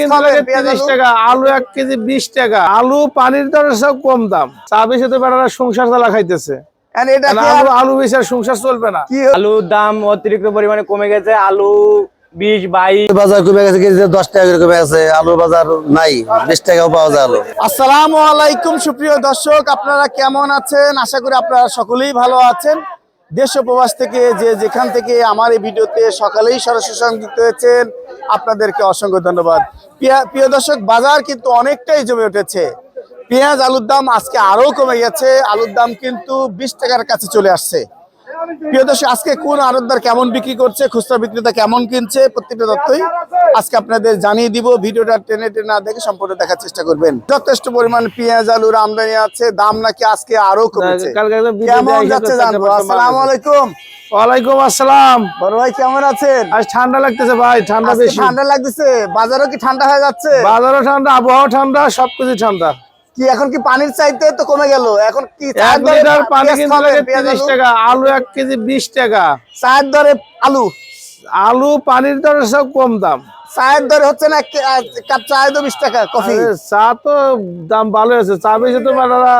কিন্তু লাগে 30 টাকা আলু এক কেজি বিশ টাকা। আলু পানির দরে সব কম দাম। চা বেশি তো বেটারা সংসার চালা খাইতেছে। And এটা না, কি আলু বেশি আর সংসার চলবে না। আলুর দাম অতিরিক্ত পরিমাণে কমে গেছে আলু বিশ বাইশ। বাজার কমে গেছে দশ টাকা করে কমে গেছে আলুর বাজার নাই বিশ টাকাও পাওয়া যায় আলু। আসসালামু আলাইকুম সুপ্রিয় দর্শক আপনারা কেমন আছেন? আশা করি আপনারা সকলেই ভালো আছেন। দেশ ও প্রবাস থেকে যে যেখান থেকে আমার এই ভিডিওতে সকালেই সরাসরি সংযুক্ত হয়েছেন, আপনাদেরকে অসংখ্য ধন্যবাদ। প্রিয় দর্শক, বাজার কিন্তু অনেকটাই জমে উঠেছে। পেঁয়াজ আলুর দাম আজকে আরও কমে গেছে। আলুর দাম কিন্তু বিশ টাকার কাছে চলে আসছে। প্রিয় দর্শক আজকে কোন আড়তদার কেমন বিক্রি করছে খুচরা বিক্রেতা কেমন কিনছে প্রত্যেকটা তথ্যই আজকে আপনাদের জানিয়ে দিব। ভিডিওটা টেনে টেনে না দেখে সম্পূর্ণ দেখার চেষ্টা করবেন। যথেষ্ট পরিমাণ পেঁয়াজ আলুর আমদানি আছে দাম নাকি আজকে আরও কমেছে। কেমন যাচ্ছে জানব? আসসালামু আলাইকুম। ওয়ালাইকুম আসসালাম। বড় ভাই কেমন আছেন? আজ ঠান্ডা লাগতেছে ভাই ঠান্ডা বেশি। ঠান্ডা লাগতেছে। বাজারও কি ঠান্ডা হয়ে যাচ্ছে? বাজারও ঠান্ডা আবহাওয়া ঠান্ডা সবকিছু ঠান্ডা। কি এখন কি পানির চাইতে তো কমে গেল? এখন কি এক লিটার পানি পেঁয়াজ কিনতে খাবে, লাগে পেঁয়াজ তিরিশ আলু? টাকা আলু এক কেজি বিশ টাকা। চায়ের দরে আলু? আলু পানির দরে সব কম দাম। চায়ের দরে হচ্ছে না কাপ চায় তো বিশ টাকা কফি? চা তো দাম ভালো আছে। চা বেশি তো বেটারা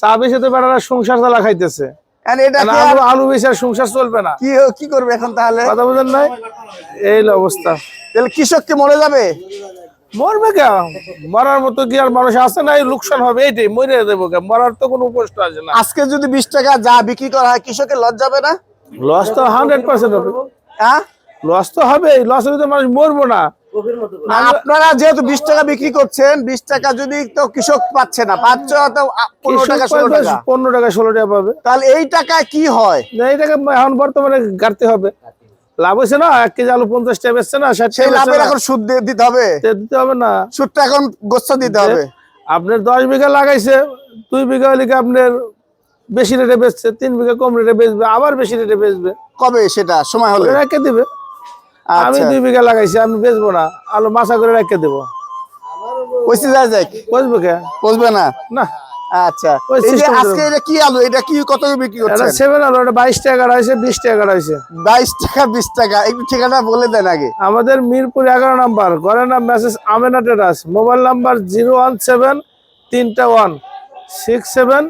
চা বেশি তো বেটারা সংসার চালা খাইতেছে। আলু আলু বেশি আর সংসার চলবে না। কি কি করবে এখন তাহলে? কথা বুঝেন নাই? এই অবস্থা। তাহলে কৃষক কি মরে যাবে? মরবে কে? মরার মতো কি আর মানুষ আছে না? লোকসান হবে এইটাই মরে দেবো কে? মরার তো কোনো কষ্ট আছে না। আজকে যদি বিশ টাকা যা বিক্রি করা হয় কৃষকের লস যাবে না? লস তো হান্ড্রেড পার্সেন্ট হবে। হ্যাঁ? লস তো হবে লস হলে তো মানুষ মরবো না। আপনারা যেহেতু বিশ টাকা বিক্রি করছেন বিশ টাকা যদি তো কৃষক পাচ্ছে না পাচ্ছে পনেরো টাকা ষোলো টাকা। পনেরো টাকা ষোলো টাকা পাবে। তাহলে এই টাকায় কি হয়? না, এই টাকা এখন বর্তমানে গাড়তে হবে। লাভ হয়েছে না? এক কেজি আলু পঞ্চাশ টাকা বেচছে না সেই লাভের এখন সুদ দিতে হবে। দিতে হবে না। সুদটা এখন গোচ্ছা দিতে হবে। আপনার দশ বিঘা লাগাইছে দুই বিঘা হলে আপনার বেশি রেটে বেচছে? তিন বিঘা কম রেটে বেচবে আবার বেশি রেটে বেচবে। কবে সেটা? সময় হলে। রেখে দিবে। আমি আচ্ছা। দুই বিঘা লাগাইছি আমি বেচবো না। আলু মাছা করে রেখে দেবো। পয়সা যায় যাক বুঝব কে? বুঝবে না? না। আচ্ছা আজকে এটা কি আলু? এটা কি কত করে বিক্রি এটা সেভেন আলু এটা বাইশ টাকা রয়েছে বিশ টাকা রয়েছে বাইশ টাকা বিশ টাকা। একটু ঠিকানা বলে দেন আগে। আমাদের মিরপুর এগারো নাম্বার ঘরের নাম message Amena terrace mobile number zero one seven তিনটা one six seven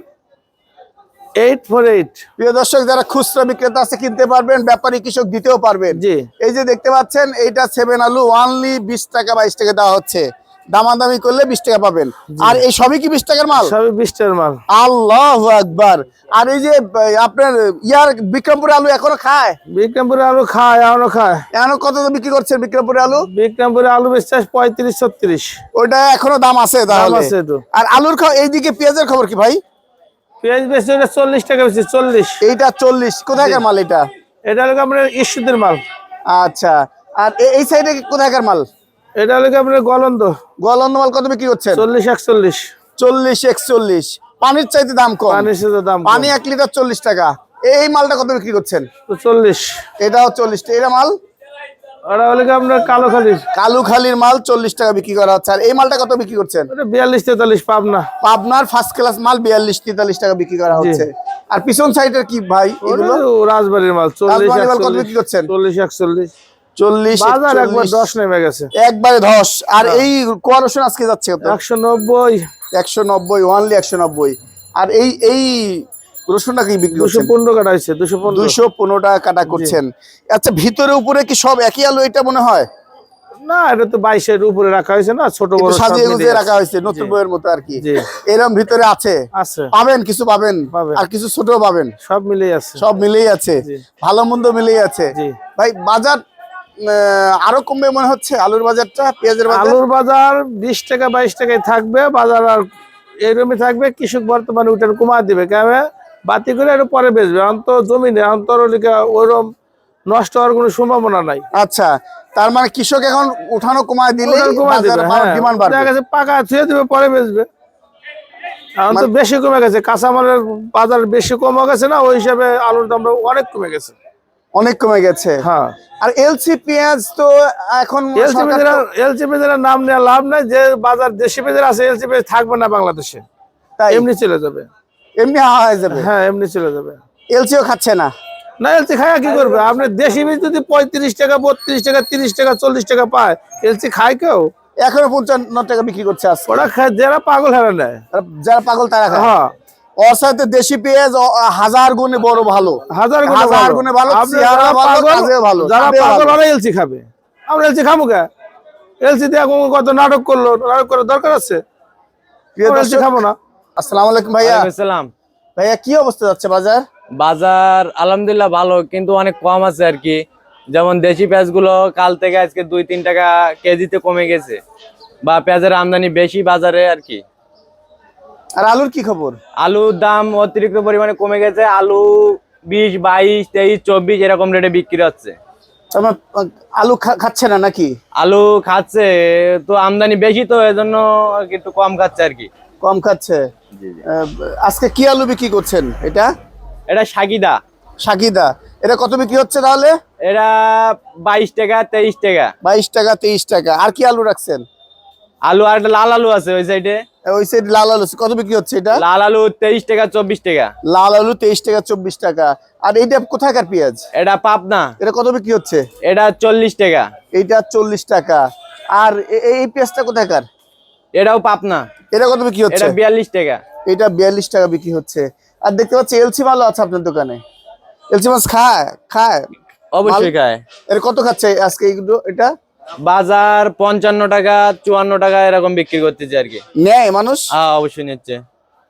eight four eight প্রিয় দর্শক যারা খুচরা বিক্রেতা আছে কিনতে পারবেন ব্যাপারী কৃষক দিতেও পারবেন। জি। এই যে দেখতে পাচ্ছেন এইটা সেভেন আলু ওয়ানলি বিশ টাকা বাইশ টাকা দেওয়া হচ্ছে। দামাদামি করলে বিশ টাকা পাবেন। আর এই সবই কি বিশ টাকার মাল? সবই বিশ টাকার মাল। আল্লাহ আকবার। আর এই যে আপনার ইয়ার বিক্রমপুর আলু এখনও খায়? বিক্রমপুরে আলু খায় এখনও খায়। এখনও কত বিক্রি করছেন বিক্রমপুর আলু? বিক্রমপুরে আলু বেচছে পঁয়ত্রিশ ছত্রিশ। ওটা এখনও দাম আছে দাম আছে আর আলুর খাও এইদিকে পেঁয়াজের খবর কি ভাই? পেঁয়াজ বেচছে ওটা চল্লিশ টাকা বেশি চল্লিশ। এইটা চল্লিশ। কোথাকার মাল এটা? এটা হলো আপনার ইস্যুদের মাল। আচ্ছা। আর এই সাইডে কোথাকার মাল? এটা হলো আপনার গলন্দ? গলন্দ মাল কত বিক্রি করছেন? চল্লিশ একচল্লিশ। চল্লিশ একচল্লিশ। পানির চাইতে দাম কম। পানির সাথে দাম পানি এক লিটার চল্লিশ টাকা। এই মালটা কত বিক্রি করছেন? চল্লিশ। এটাও চল্লিশ এটা মাল? ওটা হলো আপনার কালো খালির? কালু খালির মাল চল্লিশ টাকা বিক্রি করা হচ্ছে। আর এই মালটা কত বিক্রি করছেন? বিয়াল্লিশ তেতাল্লিশ পাবনা। পাবনার ফার্স্ট ক্লাস মাল বিয়াল্লিশ তেতাল্লিশ টাকা বিক্রি করা হচ্ছে। আর পিছন সাইডের কি ভাই এগুলো? রাজবাড়ির মাল চল্লিশ কত বিক্রি করছেন? চল্লিশ একচল্লিশ। চল্লিশ বাজার একবার দশ নেমে গেছে। একবারে ধস। আর এই কোয়া আজকে যাচ্ছে একশো নব্বই। একশো নব্বই ওয়ানলি একশো নব্বই। আর এই এই রসুনটা কি বিক্রি করছেন? পনেরো কাটা হয়েছে দুশো পনেরো। দুইশো পনেরো টাকা কাটা করছেন। আচ্ছা ভিতরে উপরে কি সব একই আলু এটা মনে হয়? না এটা তো বাইশের উপরে রাখা হয়েছে না ছোট বড় সাজিয়ে রাখা হয়েছে নতুন বইয়ের মতো আর কি। এরকম ভিতরে আছে? আছে। পাবেন কিছু পাবেন। আর কিছু ছোট পাবেন? সব মিলিয়ে আছে। সব মিলেই আছে। ভালো মন্দ মিলেই আছে। ভাই বাজার আরও কমবে মনে হচ্ছে? আলুর বাজারটা পেঁয়াজের বাজার? আলুর বাজার বিশ টাকা বাইশ টাকায় থাকবে। বাজার আর এরকমই থাকবে কৃষক বর্তমানে উঠেন কমা দিবে। কেন? বাতি করে একটু পরে বেচবে। অন্ত জমিনে অন্তর ওইরকম নষ্ট হওয়ার কোনো সম্ভাবনা নাই। আচ্ছা তার মানে কৃষক এখন উঠানো কমায় দিলে কমায় দিবে। ডিমান্ড বাড়বে। গেছে পাকা ছুঁয়ে দিবে পরে বেচবে। এখন তো বেশি কমে গেছে। কাঁচামালের বাজার বেশি কমে গেছে না? ওই হিসাবে আলুর দামটা অনেক কমে গেছে। অনেক কমে গেছে। হ্যাঁ। আর এলসি পেঁয়াজ তো এখন এলসিপি সরকার তো- এলসিপি নাম নেওয়া লাভ নাই যে বাজার দেশি পেঁয়াজের আছে এলসিপি থাকবে না বাংলাদেশে। তাই? এমনি চলে যাবে। এমনি হাওয়া হয়ে যাবে? হ্যাঁ এমনি চলে যাবে। এলসিও খাচ্ছে না? না এলসি খায় কি করবে? আপনি দেশি বীজ যদি পঁয়ত্রিশ টাকা বত্রিশ টাকা তিরিশ টাকা চল্লিশ টাকা পায় এলসি খায় কেউ? এখনও পঞ্চান্ন টাকা বিক্রি করছে ওরা খায় যারা পাগল হারা নেয়। যারা পাগল তারা খায়। হ্যাঁ। ওর সাথে দেশি পেঁয়াজ হাজার গুণে বড় ভালো। হাজার গুণে হাজার গুণে ভালো, চেহারা ভালো, ভালো, যারা পাগল। ওরা এলসি খাবে। আমরা এলসি খাব কে? এলসি দিয়ে কত নাটক করল নাটক করার দরকার আছে? এলসি খাব না। আসসালামু আলাইকুম ভাইয়া। আসসালাম। ভাইয়া কি অবস্থা যাচ্ছে বাজার? বাজার আলহামদুলিল্লাহ ভালো কিন্তু অনেক কম আছে আর কি। যেমন দেশি পেঁয়াজগুলো কাল থেকে আজকে দুই তিন টাকা কেজিতে কমে গেছে। বা পেঁয়াজের আমদানি বেশি বাজারে আর কি। আর আলুর কি খবর? আলুর দাম অতিরিক্ত পরিমাণে কমে গেছে। আলু বিশ বাইশ তেইশ চব্বিশ এরকম রেটে বিক্রি হচ্ছে। আমার আলু খাচ্ছে না নাকি? আলু খাচ্ছে তো আমদানি বেশি তো এজন্য একটু কম খাচ্ছে আর কি। কম খাচ্ছে। আজকে কি আলু বিক্রি করছেন এটা? এটা সাকিদা সাকিদা এটা কত বিক্রি হচ্ছে তাহলে? এটা বাইশ টাকা তেইশ টাকা। বাইশ টাকা তেইশ টাকা। আর কি আলু রাখছেন? আলু আর একটা লাল আলু আছে ওই সাইডে ওই সাইড লাল আলু কত বিক্রি হচ্ছে এটা? লাল আলু তেইশ টাকা চব্বিশ টাকা। লাল আলু তেইশ টাকা চব্বিশ টাকা। আর এইটা কোথাকার পেঁয়াজ? এটা পাবনা। এটা কত বিক্রি হচ্ছে? এটা চল্লিশ টাকা। এইটা চল্লিশ টাকা। আর এই পেঁয়াজটা কোথাকার এটাও পাবনা। এটা কত বিক্রি হচ্ছে? এটা বিয়াল্লিশ টাকা। এটা বিয়াল্লিশ টাকা বিক্রি হচ্ছে। আর দেখতে পাচ্ছি এলসি মালও আছে আপনার দোকানে। এলসি মাছ খায়? খায়? অবশ্যই খায়। এটা কত খাচ্ছে আজকে এইগুলো? এটা? বাজার পঞ্চান্ন টাকা চুয়ান্ন টাকা এরকম বিক্রি করতেছে আর কি। নেয় মানুষ? হ্যাঁ অবশ্যই নিচ্ছে।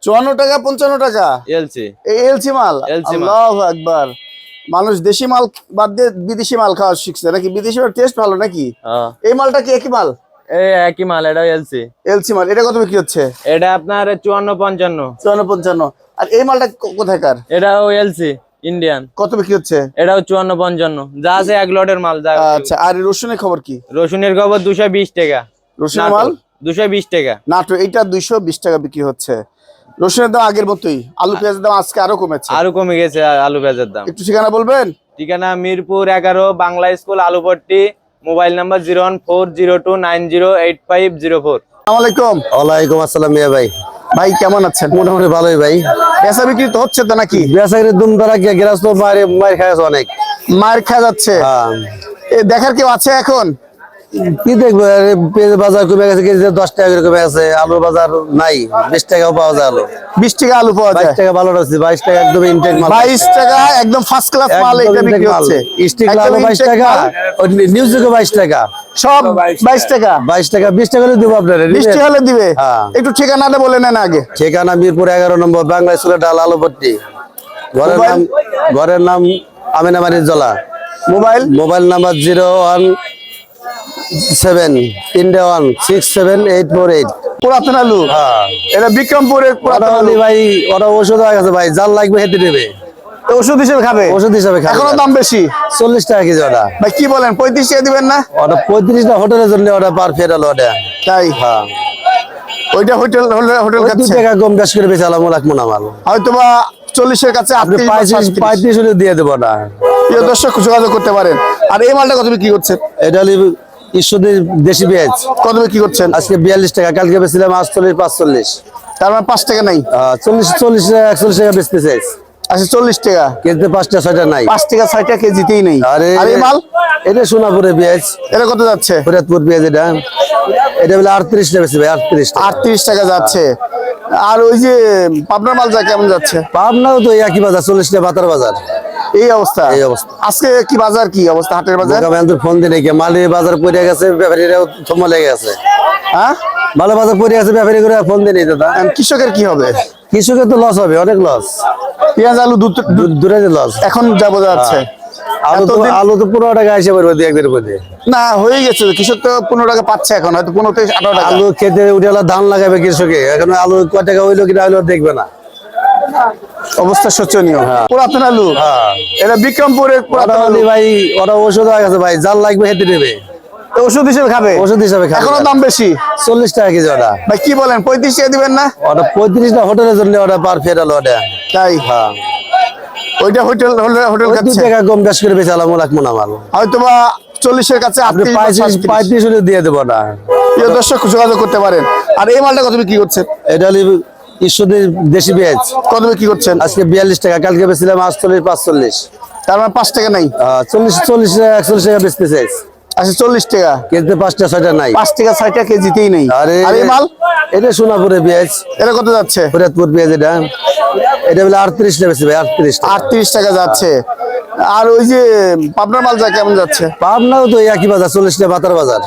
চুয়ান্ন টাকা পঞ্চান্ন টাকা? এলসি। এলসি মাল? মাল। আল্লাহু মানুষ দেশি মাল বাদ দিয়ে বিদেশি মাল খাওয়া শিখছে। নাকি বিদেশি মাল টেস্ট ভালো নাকি? হ্যাঁ। এই মালটা কি একই মাল? একই মাল এটাও এলসি। এলসি মাল। এটা কত বিক্রি হচ্ছে? এটা আপনার চুয়ান্ন পঞ্চান্ন। চুয়ান্ন পঞ্চান্ন। আর এই মালটা কোথাকার? এটাও এলসি। ইন্ডিয়ান কত বিক্রি হচ্ছে? এটাও চুয়ান্ন পঞ্চান্ন। যা আছে এক লটের মাল যা আচ্ছা আর রসুনের খবর কি? রসুনের খবর দুশো বিশ টাকা। রসুনের মাল? দুশো বিশ টাকা। নাটো এইটা দুইশো বিশ টাকা বিক্রি হচ্ছে। রসুনের দাম আগের মতোই। আলু পেঁয়াজের দাম আজকে আরও কমেছে। আরও কমে গেছে আলু পেঁয়াজের দাম। একটু ঠিকানা বলবেন? ঠিকানা মিরপুর এগারো Bangla school Alupatti mobile number zero one four zero two nine zero eight five zero four. আসসালামু আলাইকুম। ওয়ালাইকুম আসসালাম মিয়া ভাই। ভাই কেমন আছেন? মোটামুটি ভালোই ভাই। বেসা বিক্রি তো হচ্ছে তো নাকি? বেসাগরের দুম ধরা গিয়ে গ্রাস তো মার মার খায় অনেক। মার খাওয়া যাচ্ছে। হ্যাঁ। এ দেখার কেউ আছে এখন? কি দেখব? বাজার কমে গেছে দশ টাকা করে কমে গেছে আলুর বাজার নাই। বিশ টাকাও পাওয়া যায় আলু। বিশ টাকা আলু পাওয়া যায়? টাকা ভালো রাখছি বাইশ টাকা একদম ইনটেক মাল। বাইশ টাকা একদম ফার্স্ট ক্লাস মাল এটা বিক্রি হচ্ছে? স্টিক একদম বাইশ টাকা মাল। বাইশ টাকা। সব বাইশ টাকা? বাইশ টাকা বিশ টাকা হলে দেবো আপনার বিশ টাকা হলে দিবে? হ্যাঁ। একটু ঠিকানাটা বলে নেন আগে। ঠিকানা মিরপুর এগারো নম্বর বাংলা স্কুলের ডাল আলুপট্টি ঘরের নাম ঘরের নাম আমিনামারির জলা। Mobile? Mobile number zero one seven তিনটে one six seven eight four eight. পুরাতন আলু? হ্যাঁ। এটা বিক্রমপুরের পুরাতন আলু? ভাই ওরা ওষুধ হয়ে গেছে ভাই জাল লাগবে হেঁটে নেবে ওষুধ হিসেবে খাবে? ওষুধ হিসাবে খাবে। এখনও দাম বেশি? চল্লিশ টাকা কেজি ওটা। ভাই কি বলেন পঁয়ত্রিশ টাকা দিবেন না? ওটা পঁয়ত্রিশটা হোটেলের জন্য ওটা পার ওটা। তাই? হ্যাঁ। ওইটা হোটেল হোটেল- খাচ্ছে? টাকা কম বেশ করে রাখব না মাল হয়তো বা চল্লিশের কাছে আপনি পঁয়ত্রিশ পঁয়ত্রিশ হলে দিয়ে দেবো না। প্রিয় দর্শক যোগাযোগ করতে পারেন। আর এই মালটা কত বিক্রি করছে এটা হলো ঈশ্বরের দেশি পেঁয়াজ। কত বিক্রি করছেন? আজকে বিয়াল্লিশ টাকা কালকে বেছিলাম আটচল্লিশ পাঁচচল্লিশ। তার মানে পাঁচ টাকা নাই? চল্লিশ চল্লিশ একচল্লিশ টাকা বেচতে চাইছ। আচ্ছা চল্লিশ টাকা। কেজিতে পাঁচটা ছয়টা নাই। পাঁচ টাকা কেজিতেই নেই। আরে আর মাল? এটা সোনাপুরে পেঁয়াজ। এটা কত যাচ্ছে? ফরিদপুর পেঁয়াজ এটা। এটা বলে আটত্রিশ টাকা বেশি ভাই আটত্রিশ আটত্রিশ টাকা যাচ্ছে। আর ওই যে পাবনার মাল যা কেমন যাচ্ছে? পাবনাও তো একই বাজার চল্লিশ টাকা বাতার বাজার। এই অবস্থা। এই অবস্থা। আজকে কি বাজার কি অবস্থা হাটের বাজার? ফোন দিয়ে মালের বাজার পড়ে গেছে ব্যাপারীরাও থমা লেগে গেছে হ্যাঁ? ভালো বাজার পড়ে গেছে ব্যাপারী করে ফোন দিয়ে নেই দাদা। কৃষকের কি হবে? কৃষকের তো লস হবে অনেক লস পেঁয়াজ আলু দূরে লস এখন যা বোঝা যাচ্ছে। আলু তো আলু তো পনেরো টাকা এসে পারবে দু একদিনের মধ্যে। না হয়ে গেছে কৃষক তো পনেরো টাকা পাচ্ছে এখন হয়তো পনেরো থেকে আঠারো টাকা। আলু খেতে উঠে ধান লাগাবে কৃষকে এখন আলু কয় টাকা হইল কিনা হইল দেখবে না। অবস্থা শোচনীয়। পুরাতন আলু। এটা বিক্রমপুরের পুরাতন আলু। ভাই ওরা ওষুধ হয়ে গেছে ভাই জাল লাগবে হেঁটে নেবে। ওষুধ হিসেবে খাবে? ওষুধ হিসাবে খাবে। এখনও দাম বেশি? চল্লিশ টাকা কেজি ওটা। ভাই কি বলেন পঁয়ত্রিশ টাকা দিবেন না? ওটা হোটেলের জন্য ওটা পার ফের ওটা। তাই? হ্যাঁ। ওইটা হোটেল হোটেল ওই টাকা কম বেশ করে বেচালাম মাল হয়তো বা চল্লিশের কাছে আপনি পঁয়ত্রিশ। পঁয়ত্রিশ দিয়ে দেবো না। প্রিয় দর্শক যোগাযোগ করতে পারেন। আর এই মালটা কত বিক্রি করছেন? এটা হলো ঈশ্বরের দেশি পেঁয়াজ। কত বিক্রি করছেন? আজকে বিয়াল্লিশ টাকা কালকে বেছিলাম আটচল্লিশ পাঁচচল্লিশ। তার মানে পাঁচ টাকা নাই? চল্লিশ চল্লিশ একচল্লিশ টাকা বেচতে চাইছ। আচ্ছা চল্লিশ টাকা। কেজিতে পাঁচটা ছয়টা নাই। পাঁচ টাকা ছয়টা কেজিতেই নেই। আরে মাল? এটা সোনাপুরে পেঁয়াজ। এটা কত যাচ্ছে? ফরিদপুর পেঁয়াজ এটা। এটা বলে আটত্রিশ টাকা বেশি ভাই আটত্রিশ আটত্রিশ টাকা যাচ্ছে। আর ওই যে পাবনার মাল যা কেমন যাচ্ছে? পাবনাও তো একই বাজার চল্লিশ টাকা বাতার বাজার।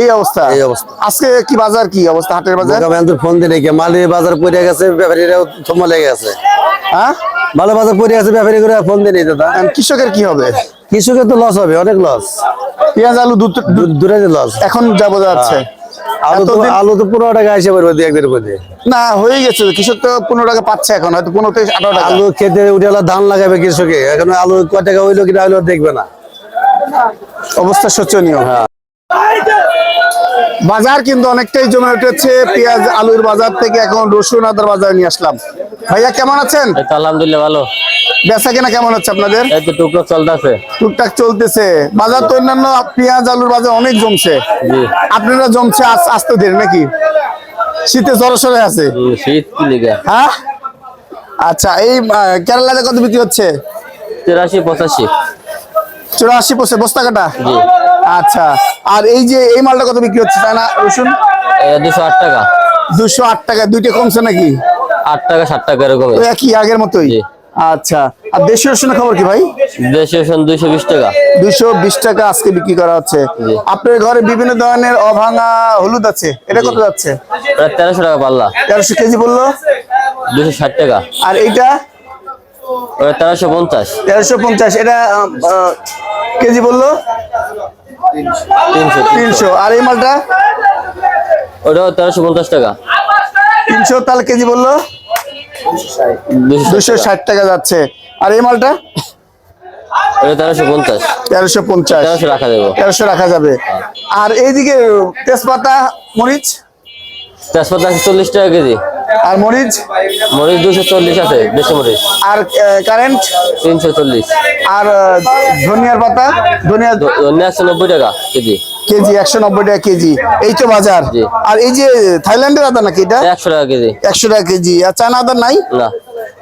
এই অবস্থা। এই অবস্থা। আজকে কি বাজার কি অবস্থা হাটের বাজার? ফোন দিয়ে নাকি মালি বাজার পড়ে গেছে ব্যাপারীরাও থমা লেগে গেছে। হ্যাঁ? ভালো বাজার পড়ে গেছে ব্যাপারী করে ফোন দিয়ে দাদা। কৃষকের কি হবে? কৃষকের তো লস হবে অনেক লস পেঁয়াজ আলু দূরে লস এখন যা বোঝা যাচ্ছে। আলু তো আলু তো পনেরো টাকা এসে পড়বে দু একদিনের মধ্যে। না হয়ে গেছে কৃষক তো পনেরো টাকা পাচ্ছে এখন হয়তো পনেরো থেকে আঠারো টাকা। আলু খেতে উঠে ধান লাগাবে কৃষকে এখন আলু কয় টাকা হইল কিনা হইল দেখবে না। অবস্থা শোচনীয়। বাজার কিন্তু অনেকটাই জমে উঠেছে। পেঁয়াজ আলুর বাজার থেকে এখন রসুন আদার বাজার নিয়ে আসলাম। ভাইয়া কেমন আছেন? আলহামদুলিল্লাহ ভালো। বেচা কেনা কেমন হচ্ছে আপনাদের? টুকরো চলতেছে। টুকটাক চলতেছে। বাজার তো অন্যান্য পেঁয়াজ আলুর বাজার অনেক জমছে। আপনারা জমছে আস- আসতে দেরি নাকি? শীতে সরসরে আছে। শীত হ্যাঁ? আচ্ছা এই কেরালাতে কত বিক্রি হচ্ছে? তিরাশি পঁচাশি। চুরাশি পয়সা বস্তা কাটা জি। আচ্ছা। আর এই যে এই মালটা কত বিক্রি হচ্ছে তাই না রসুন? দুশো আট টাকা। দুশো আট টাকা দুইটা কমছে নাকি? আট টাকা ষাট টাকা এরকম একই আগের মতোই? আচ্ছা। আর দেশীয় রসুনের খবর কি ভাই? দেশি রসুন দুইশো বিশ টাকা। দুইশো বিশ টাকা আজকে বিক্রি করা হচ্ছে। আপনার ঘরে বিভিন্ন ধরনের অভাঙা হলুদ আছে এটা কত যাচ্ছে? তেরোশো টাকা পাল্লা। তেরোশো কেজি বলল? দুশো ষাট টাকা। আর এইটা? তেরোশো পঞ্চাশ। তেরোশো পঞ্চাশ এটা কেজি বলল? তিনশো। আর এই মালটা? ওটাও তেরোশো পঞ্চাশ টাকা। তিনশো তাহলে কেজি বলল? দুশো ষাট টাকা যাচ্ছে। আর এই মালটা? ওটা তেরোশো পঞ্চাশ। তেরোশো পঞ্চাশ। তেরোশো রাখা দেবো তেরোশো রাখা যাবে। আর এইদিকে তেজপাতা মরিচ? তেজপাতা আছে চল্লিশ টাকা কেজি। আর মরিচ? মরিচ দুশো চল্লিশ আছে দেশি মরিচ। আর কারেন্ট তিনশো চল্লিশ। আর ধনিয়ার পাতা? ধনিয়া ধনিয়া একশো নব্বই টাকা কেজি। কেজি একশো নব্বই টাকা কেজি। এই তো বাজার। আর এই যে থাইল্যান্ডের আদা নাকি এটা? একশো টাকা কেজি। একশো টাকা কেজি। আর চায়না আদা নাই? না।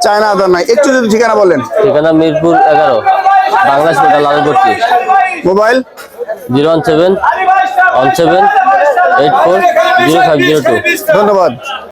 চায়না আদা নাই। একটু যদি ঠিকানা বলেন। ঠিকানা মিরপুর এগারো Bangladesh লালবর্তি mobile? Zero one seven one seven eight four zero five zero two. ধন্যবাদ।